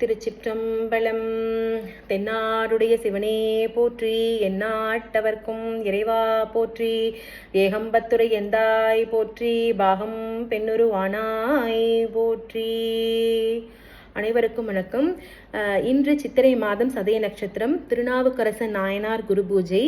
திருச்சிற்றம்பலம். தென்னாடுடைய சிவனே போற்றி எந்நாட்டவர்க்கும் இறைவா போற்றி ஏகம்பத்துரை எந்தாய் போற்றி பாகம் பெண்ணுருவானாய் போற்றி. அனைவருக்கும் வணக்கம். இன்று சித்திரை மாதம் சதய நட்சத்திரம் திருநாவுக்கரசன் நாயனார் குரு பூஜை.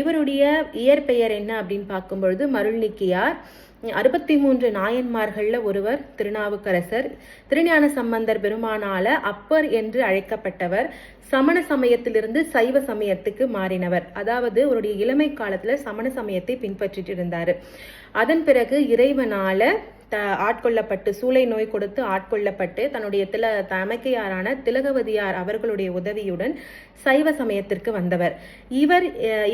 இவருடைய இயற்பெயர் என்ன அப்படின்னு பார்க்கும்பொழுது மருள்நிக்கியார். அறுபத்தி மூன்று நாயன்மார்களில் ஒருவர் திருநாவுக்கரசர் திருஞான சம்பந்தர் பெருமானால அப்பர் என்று அழைக்கப்பட்டவர் சமண சமயத்திலிருந்து சைவ சமயத்துக்கு மாறினவர். அதாவது அவருடைய இளமை காலத்தில் சமண சமயத்தை பின்பற்றிட்டு இருந்தார். அதன் பிறகு இறைவனால த ஆட்கொள்ளப்பட்டு சூளை நோய் கொடுத்து ஆட்கொள்ளப்பட்டு தன்னுடைய தில தமக்கையாரான திலகவதியார் அவர்களுடைய உதவியுடன் சைவ சமயத்திற்கு வந்தவர். இவர்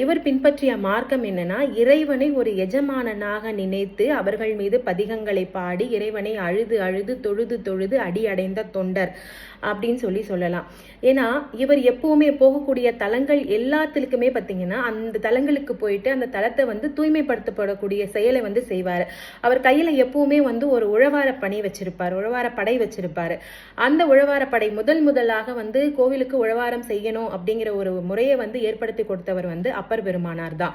இவர் பின்பற்றிய மார்க்கம் என்னன்னா இறைவனை ஒரு எஜமானனாக நினைத்து அவர்கள் மீது பதிகங்களை பாடி இறைவனை அழுது அழுது தொழுது தொழுது அடி அடைந்த தொண்டர் அப்படின்னு சொல்லி சொல்லலாம். ஏன்னா இவர் எப்பவுமே போகக்கூடிய தலங்கள் எல்லாத்துக்குமே பார்த்தீங்கன்னா அந்த தலங்களுக்கு போயிட்டு அந்த தலத்தை வந்து தூய்மைப்படுத்தப்படக்கூடிய செயலை வந்து செய்வார். அவர் கையில் எப்பவுமே வந்து ஒரு உழவார பணி வச்சிருப்பார் உழவார படை வச்சிருப்பாரு. அந்த உழவார படை முதல் முதலாக வந்து கோவிலுக்கு உழவாரம் செய்யணும் அப்படிங்கிற ஒரு முறையை வந்து ஏற்படுத்தி கொடுத்தவர் வந்து அப்பர் பெருமானார் தான்.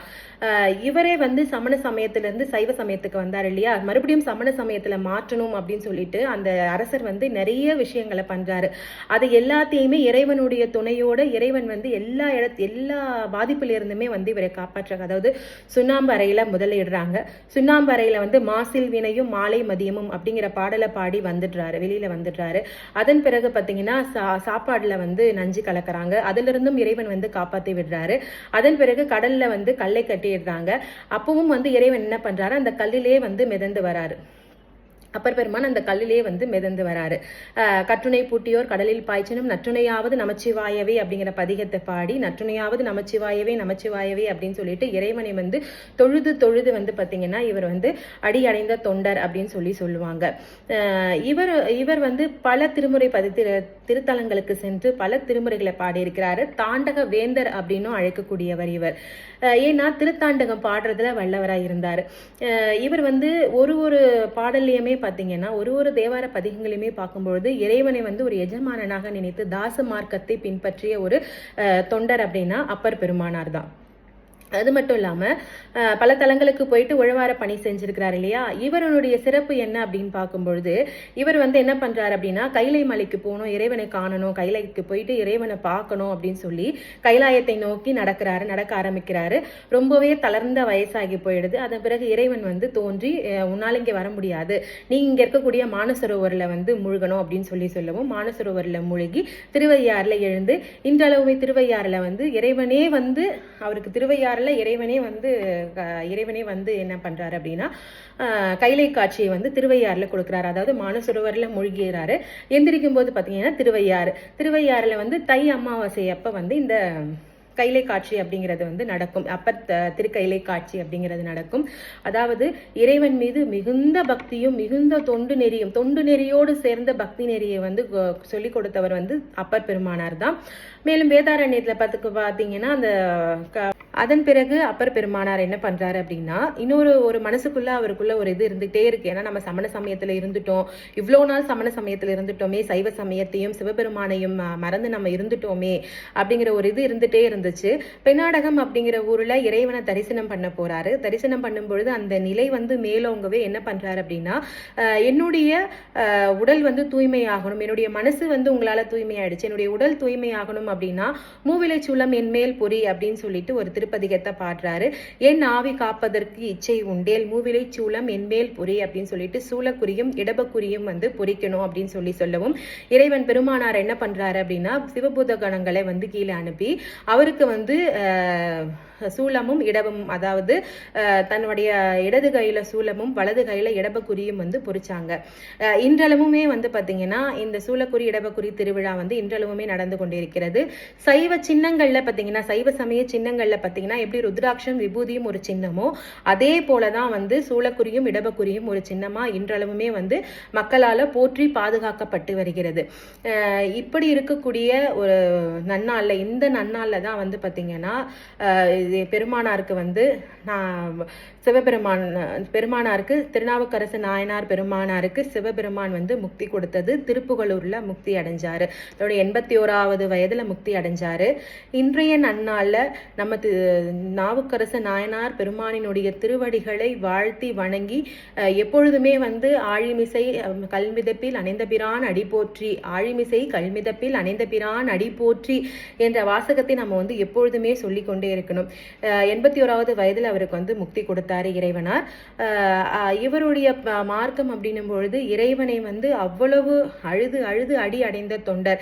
இவரே வந்து சமண சமயத்திலிருந்து சைவ சமயத்துக்கு வந்தார் இல்லையா? மறுபடியும் சமண சமயத்தில் மாற்றணும் அப்படின்னு சொல்லிட்டு அந்த அரசர் வந்து நிறைய விஷயங்களை பண்றாரு. அது எல்லாத்தையுமே இறைவனுடைய துணையோட இறைவன் வந்து எல்லா இடத்து எல்லா பாதிப்புல இருந்துமே வந்து இவரை காப்பாற்றுறாங்க அதாவது சுண்ணாம்பு அறையில முதலிடுறாங்க. சுண்ணாம்பு அறையில வந்து மாசில் வினையும் மாலை மதியமும் அப்படிங்கிற பாடலை பாடி வந்துடுறாரு வெளியில வந்துடுறாரு. அதன் பிறகு பாத்தீங்கன்னா சா சாப்பாடுல வந்து நஞ்சு கலக்கிறாங்க. அதுல இருந்தும் இறைவன் வந்து காப்பாற்றி விடுறாரு. அதன் பிறகு கடல்ல வந்து கல்லை கட்டிடுறாங்க. அப்பவும் வந்து இறைவன் என்ன பண்றாரு? அந்த கல்லிலே வந்து மிதந்து வராரு. அப்பர் பெருமான் அந்த கல்லிலே வந்து மிதந்து வராரு. கற்றுணை பூட்டியோர் கடலில் பாய்ச்சினும் நற்றுணையாவது நமச்சிவாயவே அப்படிங்கிற பதிகத்தை பாடி நற்றுணையாவது நமச்சிவாயவே நமச்சிவாயவே அப்படின்னு சொல்லிட்டு இறைவனை வந்து தொழுது தொழுது வந்து பார்த்தீங்கன்னா இவர் வந்து அடி அடைந்த தொண்டர் அப்படின்னு சொல்லி சொல்லுவாங்க. இவர் இவர் வந்து பல திருமுறை பதி திருத்தலங்களுக்கு சென்று பல திருமுறைகளை பாடியிருக்கிறாரு. தாண்டக வேந்தர் அப்படின்னும் அழைக்கக்கூடியவர் இவர். ஏன்னா திருத்தாண்டகம் பாடுறதுல வல்லவராக இருந்தார். இவர் வந்து ஒரு ஒரு பாடல்லையுமே பார்த்தீங்கன்னா ஒரு ஒரு தேவார பதிகங்களையுமே பார்க்கும்பொழுது இறைவனை வந்து ஒரு எஜமானனாக நினைத்து தாச மார்க்கத்தை பின்பற்றிய ஒரு அஹ், தொண்டர் அப்படின்னா அப்பர் பெருமானார் தான். அது மட்டும் இல்லாமல் பல தலங்களுக்கு போயிட்டு உழவார பணி செஞ்சிருக்கிறார் இல்லையா? இவருடைய சிறப்பு என்ன அப்படின்னு பார்க்கும்பொழுது இவர் வந்து என்ன பண்ணுறாரு அப்படின்னா கைலை மலைக்கு போகணும் இறைவனை காணணும் கைலைக்கு போயிட்டு இறைவனை பார்க்கணும் அப்படின்னு சொல்லி கைலாயத்தை நோக்கி நடக்கிறாரு நடக்க ஆரம்பிக்கிறாரு. ரொம்பவே தளர்ந்த வயசாகி போயிடுது. அதன் பிறகு இறைவன் வந்து தோன்றி உன்னால் இங்கே வர முடியாது. நீ இங்கே இருக்கக்கூடிய மானசரோவரில் வந்து முழுகணும் அப்படின்னு சொல்லி சொல்லவும் மானசரோவரில் முழுகி திருவையாறுல எழுந்து இன்றளவுமே திருவையாறில் வந்து இறைவனே வந்து அவருக்கு திருவையாறில் இறைவனே வந்து இறைவனே வந்து என்ன பண்றாரு அப்படின்னா கைலை காட்சியை வந்து திருவையாறில் கொடுக்குறாரு. அதாவது மானசரோவரில் மூழ்கிறாரு. எந்திரிக்கும் போது பார்த்தீங்கன்னா திருவையாறு. திருவையாறுல வந்து தை அமாவாசை அப்போ வந்து இந்த கைலை காட்சி அப்படிங்கிறது வந்து நடக்கும். அப்பர் திருக்கைலை காட்சி அப்படிங்கிறது நடக்கும். அதாவது இறைவன் மீது மிகுந்த பக்தியும் மிகுந்த தொண்டு நெறியும் தொண்டு நெறியோடு சேர்ந்த பக்தி நெறியை வந்து கொ- சொல்லிக் கொடுத்தவர் வந்து அப்பர் பெருமானார் தான். மேலும் வேதாரண்யத்தில் பார்த்துக்கு பார்த்தீங்கன்னா அந்த க- அதன் பிறகு அப்பர் பெருமானார் என்ன பண்ணுறாரு அப்படின்னா இன்னொரு ஒரு மனசுக்குள்ள அவருக்குள்ள ஒரு இது இருந்துகிட்டே இருக்கு. ஏன்னா நம்ம சமண சமயத்தில் இருந்துட்டோம். இவ்வளோ நாள் சமண சமயத்தில் இருந்துட்டோமே சைவ சமயத்தையும் சிவபெருமானையும் மறந்து நம்ம இருந்துட்டோமே அப்படிங்கிற ஒரு இது இருந்துகிட்டே இருந்துச்சு. பெண்ணாடகம் அப்படிங்கிற ஊரில் இறைவனை தரிசனம் பண்ண போறாரு. தரிசனம் பண்ணும் பொழுது அந்த நிலை வந்து மேலோங்கவே என்ன பண்ணுறாரு அப்படின்னா என்னுடைய உடல் வந்து தூய்மையாகணும். என்னுடைய மனசு வந்து உங்களால் தூய்மையாயிடுச்சு. என்னுடைய உடல் தூய்மையாகணும் அப்படின்னா மூவிலை சூளம் என் மேல் பொறி அப்படின்னு சொல்லிட்டு ஒரு திருப்பதிகத்தை பாடுறாரு. என் ஆவி காப்பதற்கு இச்சை உண்டேல் மூவிலை சூளம் என்மேல் புரி பொறி அப்படின்னு சொல்லிட்டு சூளக்குரியும் இடபக்குரியும் வந்து பொறிக்கணும் அப்படின்னு சொல்லி சொல்லவும் இறைவன் பெருமானார் என்ன பண்றாரு அப்படின்னா சிவபூத கணங்களை வந்து கீழே அனுப்பி அவருக்கு வந்து சூளமும் சூலமும் இடமும் அதாவது தன்னுடைய இடது கையில சூளமும் வலது கையில இடபக்குறியும் வந்து பொறிச்சாங்க. இன்றளவுமே வந்து பாத்தீங்கன்னா இந்த சூளக்குறி இடபக்குறி திருவிழா வந்து இன்றளவுமே நடந்து கொண்டிருக்கிறது. சைவ சின்னங்கள்ல பாத்தீங்கன்னா சைவ சமய சின்னங்கள்ல பார்த்தீங்கன்னா எப்படி ருத்ராட்சம் விபூதியும் ஒரு சின்னமோ அதே போல தான் வந்து சூளக்குரியும் இடபக்குரியும் ஒரு சின்னமாக இன்றளவுமே வந்து மக்களால் போற்றி பாதுகாக்கப்பட்டு வருகிறது. இப்படி இருக்கக்கூடிய ஒரு நன்னாளில் இந்த நன்னாளில் தான் வந்து பார்த்தீங்கன்னா இது பெருமானாருக்கு வந்து நான் சிவபெருமான் பெருமானாருக்கு திருநாவுக்கரசு நாயனார் பெருமானாருக்கு சிவபெருமான் வந்து முக்தி கொடுத்தது. திருப்புகலூரில் முக்தி அடைஞ்சாரு. அதோட எண்பத்தி ஓராவது வயதில் முக்தி அடைஞ்சாரு. இன்றைய நன்னாளில் நம்ம தி- நாவுக்கரச நாயனார் பெருமானினுடைய திருவடிகளை வாழ்த்தி வணங்கி எப்பொழுதுமே வந்து ஆழிமிசை கல்மிதப்பில் அணைந்த பிரான் அடி போற்றி ஆழிமிசை கல்மிதப்பில் அணைந்த பிரான் அடி போற்றி என்ற வாசகத்தை நம்ம வந்து எப்பொழுதுமே சொல்லிக் கொண்டே இருக்கணும். எண்பத்தி ஓராவது வயதில் அவருக்கு வந்து முக்தி கொடுத்தாரு இறைவனார். இவருடைய மார்க்கம் அப்படின்னும் பொழுது இறைவனை வந்து அவ்வளவு அழுது அழுது அடி அடைந்த தொண்டர்.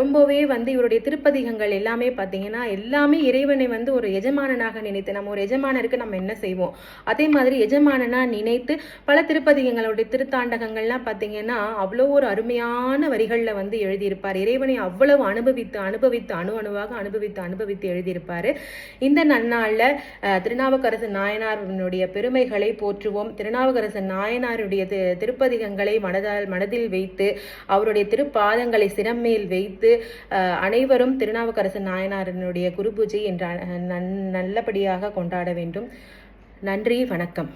ரொம்பவே வந்து இவருடைய திருப்பதிகங்கள் எல்லாமே பார்த்தீங்கன்னா எல்லாமே இறைவனை வந்து ஒரு எஜமானனாக நினைத்து நம்ம ஒரு எஜமானருக்கு நம்ம என்ன செய்வோம்? அதே மாதிரி எஜமானனாக நினைத்து பல திருப்பதிகங்களுடைய திருத்தாண்டகங்கள்லாம் பார்த்தீங்கன்னா அவ்வளோ ஒரு அருமையான வரிகளில் வந்து எழுதியிருப்பார். இறைவனை அவ்வளவு அனுபவித்து அனுபவித்து அணு அணுவாக அனுபவித்து அனுபவித்து எழுதியிருப்பார். இந்த நன்னாளில் திருநாவுக்கரசு நாயனாருடைய பெருமைகளை போற்றுவோம். திருநாவுக்கரசு நாயனாருடைய திருப்பதிகங்களை மனதால் மனதில் வைத்து அவருடைய திருப்பாதங்களை சிரம்மேல் வைத்து அனைவரும் திருநாவுக்கரசு நாயனாரினுடைய குரு பூஜை என்ற நன்- நல்லபடியாக கொண்டாட வேண்டும். நன்றி வணக்கம்.